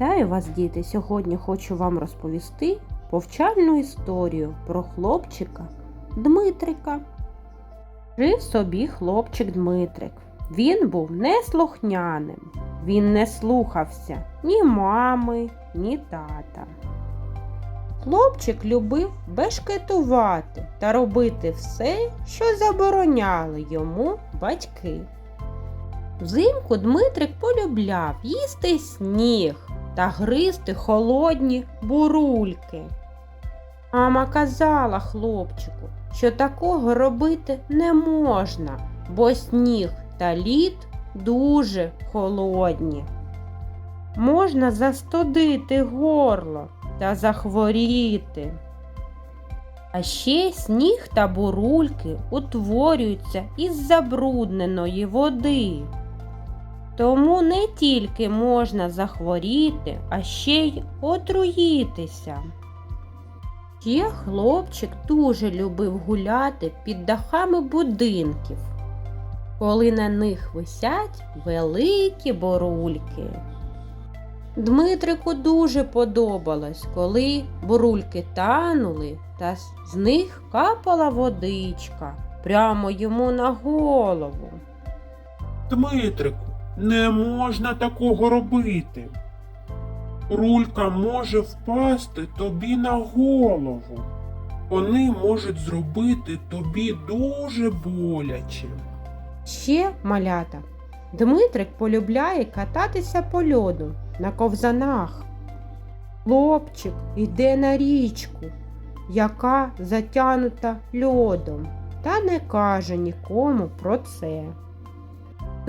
Вітаю вас, діти! Сьогодні хочу вам розповісти повчальну історію про хлопчика Дмитрика. Жив собі хлопчик Дмитрик. Він був неслухняним. Він не слухався ні мами, ні тата. Хлопчик любив бешкетувати та робити все, що забороняли йому батьки. Взимку Дмитрик полюбляв їсти сніг та гризти холодні бурульки. Мама казала хлопчику, що такого робити не можна, бо сніг та лід дуже холодні. Можна застудити горло та захворіти. А ще сніг та бурульки утворюються із забрудненої води. Тому не тільки можна захворіти, а ще й отруїтися. Ще хлопчик дуже любив гуляти під дахами будинків, коли на них висять великі борульки. Дмитрику дуже подобалось, коли бурульки танули та з них капала водичка прямо йому на голову. Дмитрику, не можна такого робити. Рулька може впасти тобі на голову. Вони можуть зробити тобі дуже боляче. Ще малята. Дмитрик полюбляє кататися по льоду на ковзанах. Хлопчик йде на річку, яка затянута льодом, та не каже нікому про це.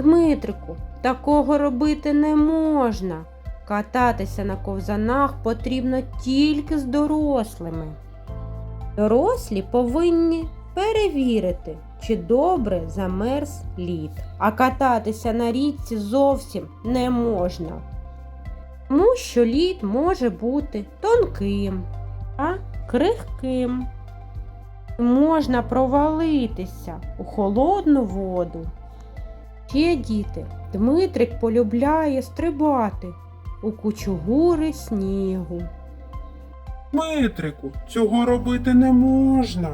Дмитрику, такого робити не можна. Кататися на ковзанах потрібно тільки з дорослими. Дорослі повинні перевірити, чи добре замерз лід, а кататися на річці зовсім не можна. Тому що лід може бути тонким та крихким. Можна провалитися у холодну воду. Ще діти, Дмитрик полюбляє стрибати у кучугури снігу. Дмитрику, цього робити не можна.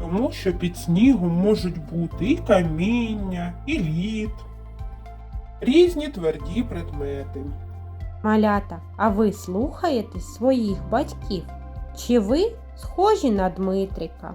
Тому що під снігом можуть бути і каміння, і лід, різні тверді предмети. Малята, а ви слухаєте своїх батьків? Чи ви схожі на Дмитрика?